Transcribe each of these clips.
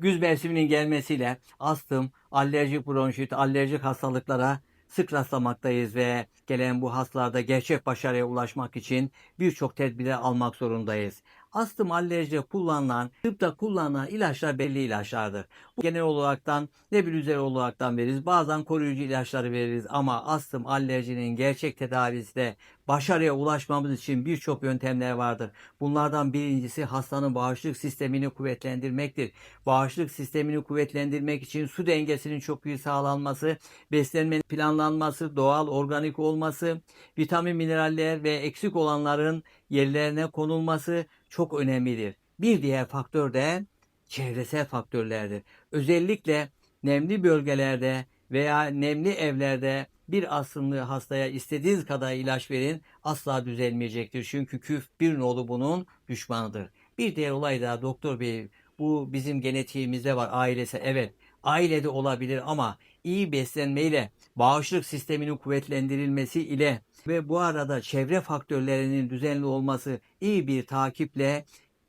Güz mevsiminin gelmesiyle astım, alerjik bronşit, alerjik hastalıklara sık rastlamaktayız ve gelen bu hastalarda gerçek başarıya ulaşmak için birçok tedbirler almak zorundayız. Astım alerji kullanılan, tıpta kullanılan ilaçlar belli ilaçlardır. Bu genel olaraktan nebulizer olaraktan veririz. Bazen koruyucu ilaçları veririz ama astım alerjinin gerçek tedavisi de başarıya ulaşmamız için birçok yöntemler vardır. Bunlardan birincisi hastanın bağışıklık sistemini kuvvetlendirmektir. Bağışıklık sistemini kuvvetlendirmek için su dengesinin çok iyi sağlanması, beslenmenin planlanması, doğal organik olması, vitamin mineraller ve eksik olanların yerlerine konulması çok önemlidir. Bir diğer faktör de çevresel faktörlerdir. Özellikle nemli bölgelerde veya nemli evlerde bir astımlı hastaya istediğiniz kadar ilaç verin asla düzelmeyecektir. Çünkü küf bir nolu bunun düşmanıdır. Bir diğer olay da doktor bey bu bizim genetiğimizde var ailesi evet ailede olabilir ama iyi beslenmeyle bağışıklık sisteminin kuvvetlendirilmesi ile ve bu arada çevre faktörlerinin düzenli olması iyi bir takiple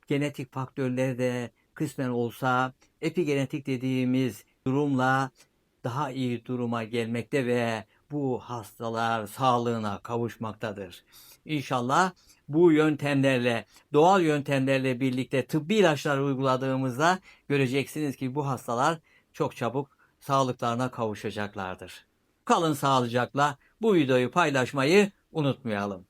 genetik faktörleri de kısmen olsa epigenetik dediğimiz durumla daha iyi duruma gelmekte ve bu hastalar sağlığına kavuşmaktadır. İnşallah bu yöntemlerle, doğal yöntemlerle birlikte tıbbi ilaçlar uyguladığımızda göreceksiniz ki bu hastalar çok çabuk sağlıklarına kavuşacaklardır. Kalın sağlıcakla bu videoyu paylaşmayı unutmayalım.